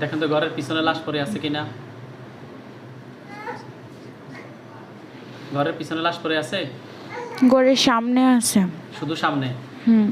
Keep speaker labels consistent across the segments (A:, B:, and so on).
A: দেখেন তো ঘরের পিছনে লাশ পড়ে আছে কিনা? ঘরের পিছনে লাশ পড়ে আছে?
B: ঘরের সামনে আছে।
A: শুধু সামনে?
B: হুম।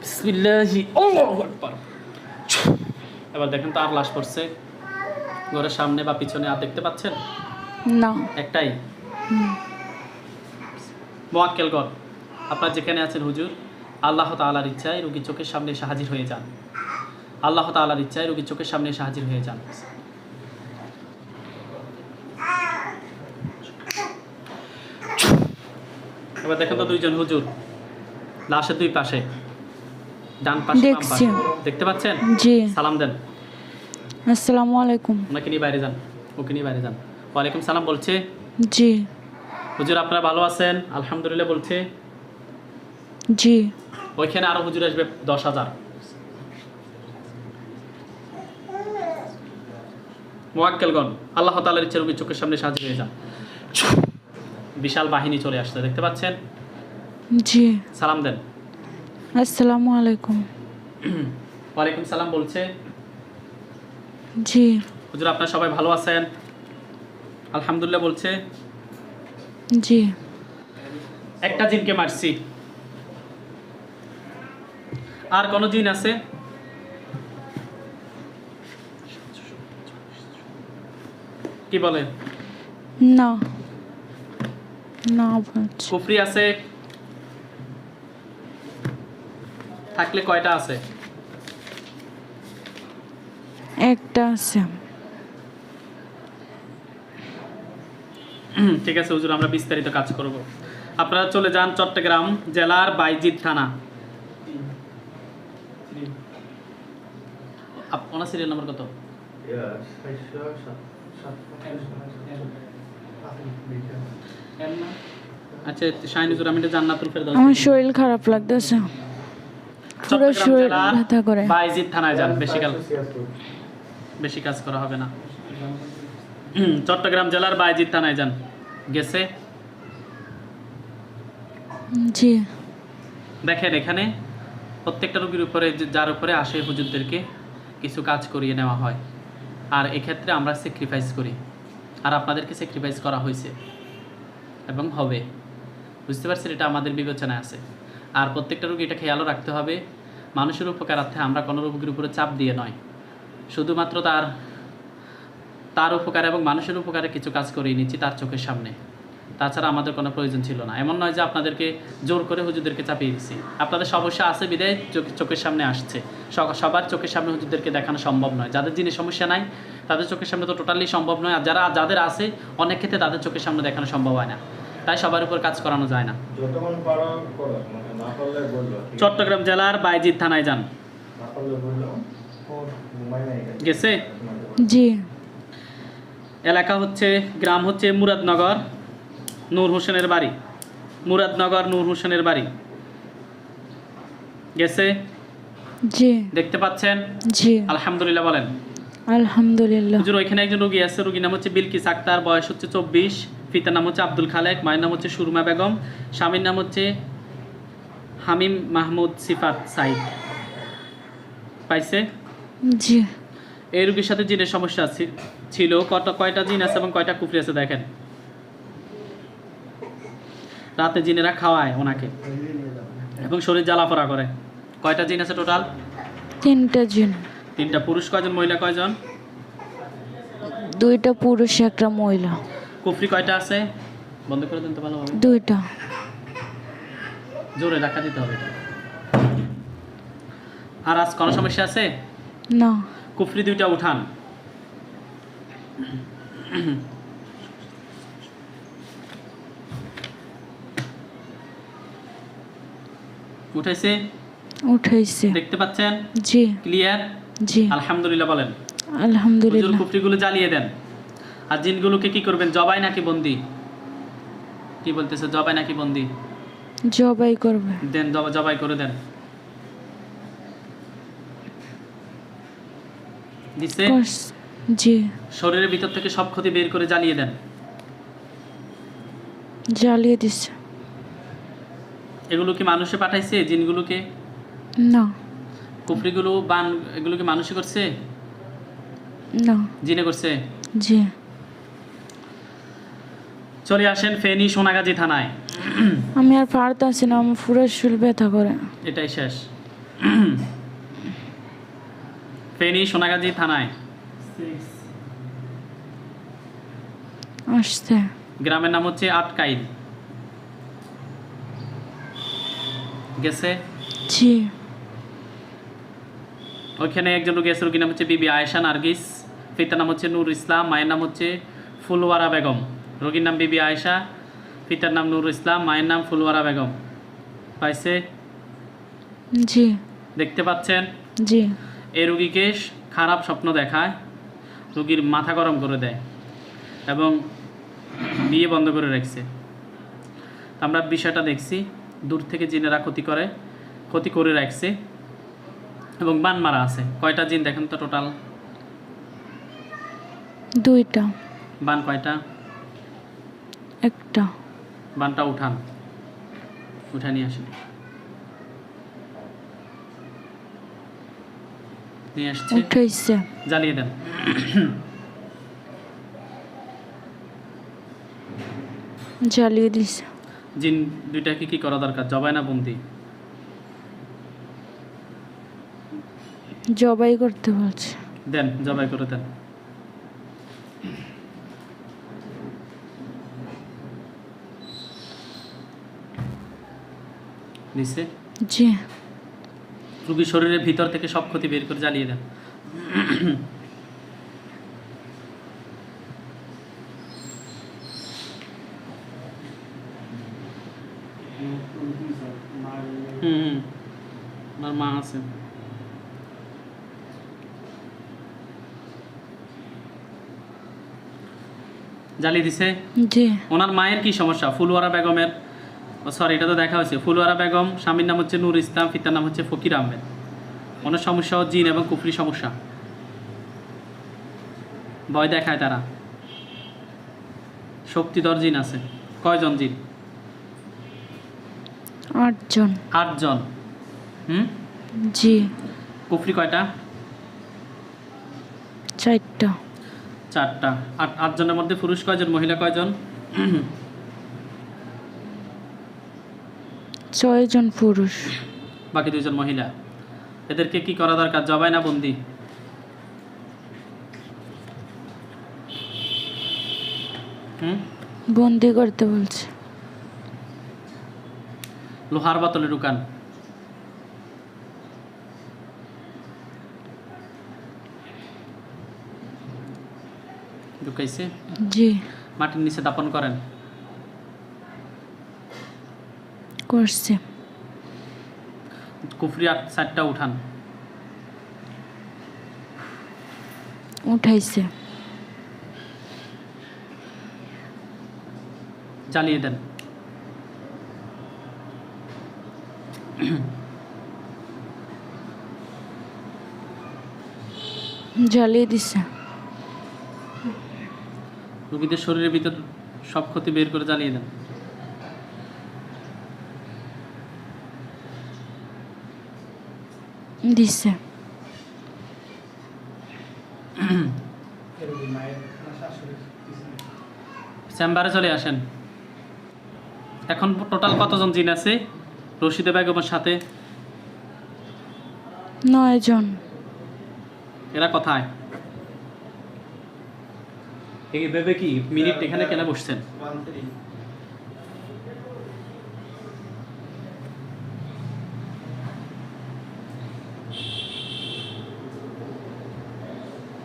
A: বিসমিল্লাহি আল্লাহু আকবার। এবার দেখেন তো আর লাশ পড়ছে। ঘরের সামনে বা পিছনে আর দেখতে পাচ্ছেন?
B: না।
A: একটাই। মোয়াক্কেলগণ আপনার যেখানে আছেন হুজুর? আল্লাহ তাআলার ইচ্ছায় রুগী চোখের সামনে এসে হাজির হয়ে যান। আল্লাহ তাআলার ইচ্ছায় রুগী চোখের সামনে এসে হাজির হয়ে যান। এবার দেখেন তো দুইজন হুজুর লাশের দুই পাশে ডান পাশে। দেখতে পাচ্ছেন?
B: জি।
A: সালাম দেন।
B: আসসালামু আলাইকুম।
A: ওনাকে নিয়ে বাইরে যান ওকে নিয়ে বাইরে যান। ওয়ালাইকুম সালাম বলছে।
B: জি।
A: হুজুর আপনারা ভালো আছেন? আলহামদুলিল্লাহ বলছে।
B: জি।
A: ওইখানে আরও হুজুর আসবে দশ হাজার। মোয়াক্কেলগণ আল্লাহ তালার ইচ্ছা রুগীর চোখের সামনে সাহায্য হয়ে যান। বিশাল বাহিনী চলে আসছে দেখতে পাচ্ছেন?
B: জি।
A: সালাম দেন।
B: আসসালামু আলাইকুম।
A: ওয়ালাইকুম সালাম বলছে।
B: জি।
A: হুজুর আপনারা সবাই ভালো আছেন? আলহামদুলিল্লাহ বলছে।
B: জি।
A: একটা জিনকে মারছি। আর কোন জিন আছে? কি বলেন?
B: না। না
A: কুফরি আছে? থাকলে কয়টা আছে?
B: একটা আছে।
A: ঠিক আছে হুজুর আমরা বিস্তারিত কাজ করব। আপনারা চলে যান চট্টগ্রাম জেলার বাইজিদ থানা। আপ- ওনার সিরিয়াল নম্বর কত? আচ্ছা শাহিন আমি জান্নাতুল ফেরদাউস
B: আমার শরীর খারাপ লাগতেছে। পুরো
A: চট্টগ্রাম
B: শরীর
A: জেলার
B: ব্যথা করে।
A: বাইজিদ থানায় যান বেশি কাল বেশি কাজ করা হবে না। হুম, চট্টগ্রাম জেলার বাইজিদ থানায় যান। গেছে?
B: জি।
A: দেখেন এখানে প্রত্যেকটা রোগীর উপরে যার উপরে আসে হুজুরদেরকে কিছু কাজ করিয়ে নেওয়া হয়। আর এক্ষেত্রে আমরা স্যাক্রিফাইস করি। আর আপনাদেরকে স্যাক্রিফাইস করা হয়েছে। এবং হবে। বুঝতে পারছেন? এটা আমাদের বিবেচনায় আছে। আর প্রত্যেকটা রোগী এটা খেয়ালও রাখতে হবে। মানুষের উপকারার্থে আমরা কোনো রোগীর উপরে চাপ দিয়ে নয়। শুধুমাত্র তার তার উপকার এবং মানুষের উপকারে কিছু কাজ করিয়ে নিচ্ছি তার চোখের সামনে। তাছাড়া আমাদের কোনো প্রয়োজন ছিল না। এমন নয় যে আপনাদেরকে জোর করে হুজুরদেরকে চাপিয়ে দিচ্ছি আপনাদের সমস্যা আছে বিদায় চোখ- চোখের সামনে আসছে। সবার চোখের সামনে হুজুরদেরকে দেখানো সম্ভব নয়। যাদের জিনিস সমস্যা নাই তাদের চোখের সামনে তো টোটালি সম্ভব নয়। আর যারা যাদের আছে অনেক ক্ষেত্রে তাদের চোখের সামনে দেখানো সম্ভব হয় না। তাই সবার উপর কাজ করানো যায় না।
C: মানে?
A: চট্টগ্রাম জেলার বাইজিদ থানায় যান? গেছে?
B: জি।
A: এলাকা হচ্ছে গ্রাম হচ্ছে মুরাদনগর। নূর হোসেনের বাড়ি। মুরাদনগর নূর হোসেনের বাড়ি। গেছে?
B: জি।
A: দেখতে পাচ্ছেন?
B: জি।
A: আলহামদুলিল্লাহ বলেন।
B: আলহামদুলিল্লাহ।
A: হুজুর ওইখানে একজন রোগী আছে রোগীর নাম হচ্ছে বিলকিস আক্তার বয়স হচ্ছে চব্বিশ। পিতার নাম হচ্ছে আব্দুল খালেক মায়ের নাম হচ্ছে সুরমা বেগম স্বামীর নাম হচ্ছে হামিম মাহমুদ সিফাত সাইদ। পাইছে?
B: জি।
A: এই রোগীর সাথে জিনের সমস্যা ছিল। কত কয়টা জিন আছে এবং কয়টা কুফরি আছে দেখেন। রাতে জিনেরা খাওয়ায় ওনাকে। এবং শরীর জ্বালাপড়া করে। কয়টা জিন আছে টোটাল?
B: তিনটা জিন।
A: তিনটা পুরুষ কয়জন মহিলা কয়জন?
B: দুইটা পুরুষ একটা মহিলা।
A: কুফরি কয়টা আছে? বন্ধ করে দিন তো ভালোভাবে
B: দুইটা।
A: জোরে ধাক্কা দিতে হবে আর আজ কোনো সমস্যা আছে?
B: না।
A: কুফরি দুইটা উঠান। উঠাইছে?
B: উঠাইছে।
A: দেখতে পাচ্ছেন?
B: জি।
A: ক্লিয়ার
B: জি।
A: আলহামদুলিল্লাহ বলেন।
B: আলহামদুলিল্লাহ।
A: কুফরিগুলো জ্বালিয়ে দেন। আর জিনগুলোকে কি করবেন? জবাই নাকি বন্দি? কি বলতেছে? জবাই নাকি বন্দি?
B: জবাই করবে।
A: দেন জবাই করে দেন। দিছে?
B: জি।
A: শরীরের ভিতর থেকে সব ক্ষতি বের করে জ্বালিয়ে দেন।
B: জ্বালিয়ে দিছে।
A: এগুলো কি মানুষে পাঠাইছে জিনগুলোকে?
B: না।
A: কুফরিগুলো বান এগুলো কি মানুষই করছে?
B: না।
A: জিনে করছে?
B: জি।
A: চলে আসেন ফেনী সোনাগাজী থানায়।
B: আমি আর পারতাছি না আমার পুরো শুল ব্যথা করে।
A: এটাই শেষ। ফেনী সোনাগাজী থানায়।
B: আসছে।
A: গ্রামের নাম হচ্ছে আটকাইল। গেছে?
B: জি।
A: ওইখানে একজন রোগী আছে রোগীর নাম হচ্ছে বিবি আয়েশা নার্গিস। পিতার নাম হচ্ছে নূর ইসলাম মায়ের নাম হচ্ছে ফুলওয়ারা বেগম। রোগীর নাম বিবি আয়েশা পিতার নাম নূর ইসলাম মায়ের নাম ফুলওয়ারা বেগম। পাইছে?
B: জি।
A: দেখতে পাচ্ছেন?
B: জি।
A: এই রুগীকে খারাপ স্বপ্ন দেখায় রুগীর মাথা গরম করে দেয় এবং বিয়ে বন্ধ করে রাখছে। আমরা বিষয়টা দেখছি। দূর থেকে জিনেরা ক্ষতি করে ক্ষতি করে রাখছে এবং বান মারা আছে। কয়টা জিন দেখেন তো টোটাল
B: দুইটা।
A: বান কয়টা?
B: একটা।
A: বানটা উঠান। উঠা নিয়ে আসেন। নিয়ে আসছে।
B: উঠাইছে।
A: জ্বালিয়ে দেন।
B: জ্বালিয়ে দিছে।
A: জিন দুইটাকে কি করা দরকার? জবাই না বন্দি?
B: জবাই করতে বলছে।
A: দেন জবাই করে দেন। নিচে?
B: জি।
A: রুগী শরীরের ভিতর থেকে সব ক্ষতি বের করে জ্বালিয়ে দেন। হুম আমার মা আছে। জ্বালিয়ে দিছে?
B: জি।
A: ওনার মায়ের কি সমস্যা? ফুলওয়ারা বেগমের সরি এটা তো দেখা হয়েছে। ফুলওয়ারা বেগম স্বামীর নাম হচ্ছে নূর ইসলাম পিতার নাম হচ্ছে ফকির আহমেদ। ওনার সমস্যা জিন এবং কুফরি সমস্যা। ভয় দেখায় তারা। শক্তিধর জিন আছে। কয়জন জিন?
B: আটজন।
A: আটজন। হুম?
B: জি।
A: কুফরি কয়টা?
B: চারটা।
A: চারটা। আট আটজনের মধ্যে পুরুষ কয়জন মহিলা কয়জন?
B: ছয়জন পুরুষ।
A: বাকি দুইজন মহিলা। এদেরকে কি করা দরকার জবাই না বন্দি? হুম?
B: বন্দি করতে বলছে।
A: লোহার বোতলে ঢুকান ঢুকাইছে?
B: জি।
A: মাটির নিচে দাপন করেন।
B: করছে।
A: কুফরি আট চারটা উঠান।
B: উঠাইছে।
A: জ্বালিয়ে দেন।
B: জ্বালিয়ে দিছে।
A: রুগীদের শরীরের ভিতর সব ক্ষতি বের করে জ্বালিয়ে দেন।
B: দিছে।
A: চেম্বারে চলে আসেন। এখন টোটাল কতজন জিন আছে? রশিদে বেগমের সাথে?
B: নয় জন।
A: এরা কোথায়? এই ভেবে কি মিনিট এখানে কেন বসছেন?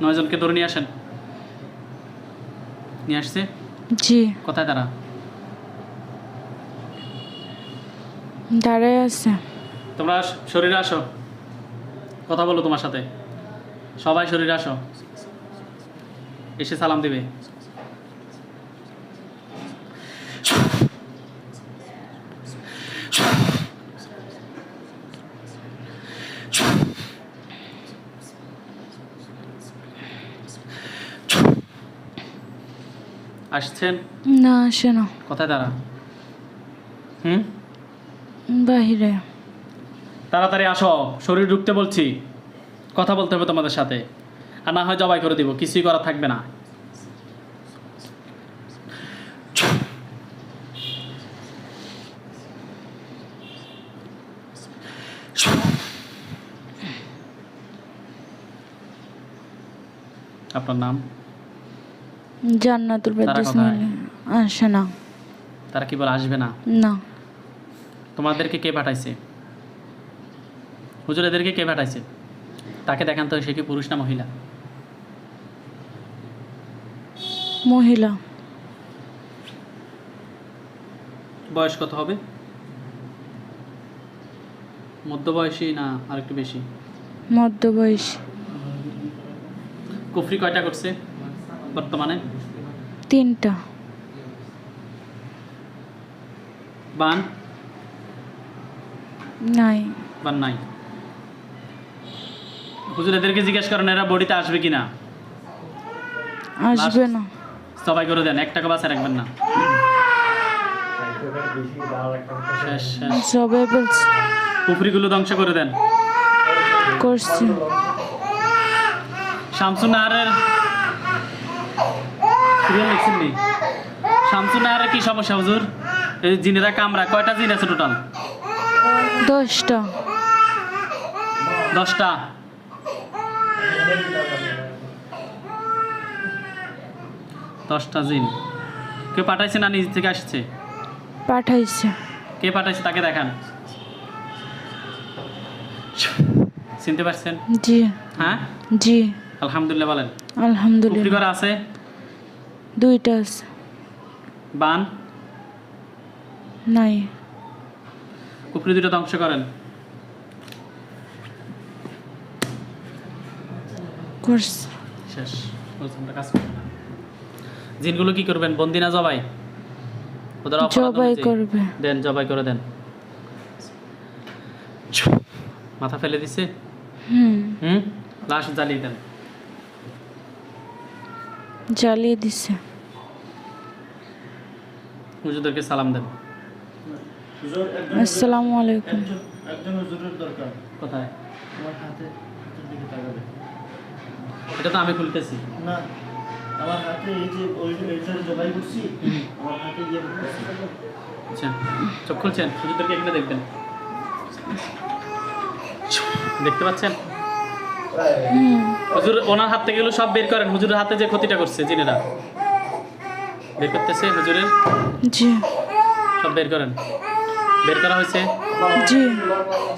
A: নয়জনকে ধরে নিয়ে আসেন। নিয়ে আসছে?
B: জি।
A: কোথায় তারা?
B: দাঁড়ায় আছে।
A: তোমরা শরীরে আসো। কথা বলো তোমার সাথে। সবাই শরীরে আসো। এসে সালাম দিবে। আসছেন?
B: না আসে না।
A: কোথায় তারা হুম?
B: বাহিরে।
A: তাড়াতাড়ি আসো শরীর ঢুকতে বলছি। কথা বলতে হবে তোমাদের সাথে। আর না হয় জবাই করে দিব কিছুই করা থাকবে না। আপনার নাম?
B: জান্নাতুল
A: তারা
B: আসে না।
A: তারা কি বলে আসবে না?
B: না।
A: তোমাদেরকে কে পাঠাইছে? হুজুর এদেরকে কে পাঠাইছে? তাকে দেখান তো সে কি পুরুষ না মহিলা?
B: মহিলা।
A: বয়স কত হবে? মধ্যবয়সী না আর একটু বেশি?
B: মধ্যবয়সী।
A: কুফরি কয়টা করছে বর্তমানে?
B: তিনটা।
A: বান?
B: নাই।
A: বান নাই। হুজুর এদেরকে জিজ্ঞেস করেন এরা বডিতে আসবে কিনা?
B: আসবে না।
A: সবাই করে দেন এক টাকা বাসা রাখবেন না। শেষ শেষ।
B: সবাই বলছে।
A: কুফরিগুলো ধ্বংস করে দেন।
B: করছি।
A: শামসুন নাহারের সিরিয়াল লিখছেন নি? শামসুন নাহারের কি সমস্যা হুজুর? এই জিনেরা কামরা কয়টা জিন আছে টোটাল?
B: দশটা।
A: দশটা। দশটা জিন। কেউ পাঠাইছে না নিজ থেকে আসছে?
B: পাঠাইছে।
A: কে পাঠাইছে তাকে দেখান। চিনতে পারছেন?
B: জি।
A: হ্যাঁ?
B: জি।
A: আলহামদুলিল্লাহ বলেন।
B: আলহামদুলিল্লাহ।
A: করা আছে?
B: দুইটা আছে।
A: বান?
B: নাই।
A: কুফরি দুটো ধ্বংস করেন। শেষ। কাজ না। জিনগুলো কি করবেন? বন্দি না জবাই? ওদের
B: জবাই করবে।
A: দেন জবাই করে দেন। মাথা ফেলে দিছে?
B: হুম।
A: হুম? লাশ জ্বালিয়ে দেন।
B: জ্বালিয়ে দিছে।
A: হুজুরদেরকে সালাম দেন।
B: আসসালামু আলাইকুম।
C: একজন হুজুরের দরকার।
A: কোথায়?
C: আমার হাতে হাতের দিকে তাকাবে।
A: এটা তো আমি খুলতেছি।
C: না আমার হাতে এই যে ওই এইটা জবাই করছি আমার হাতে ইয়ে
A: আচ্ছা চোখ খুলছেন? হুজুরদেরকে এখানে দেখবেন। দেখতে পাচ্ছেন? হুজুর ওনার হাত থেকে সব বের করেন। হুজুরের হাতে যে ক্ষতিটা করছে জিনেরা। বের করতেছে হুজুরের।
B: জি।
A: সব বের করেন। বের করা হয়েছে?
B: জি।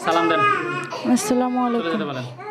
A: সালাম দেন।
B: আসসালামু আলাইকুম।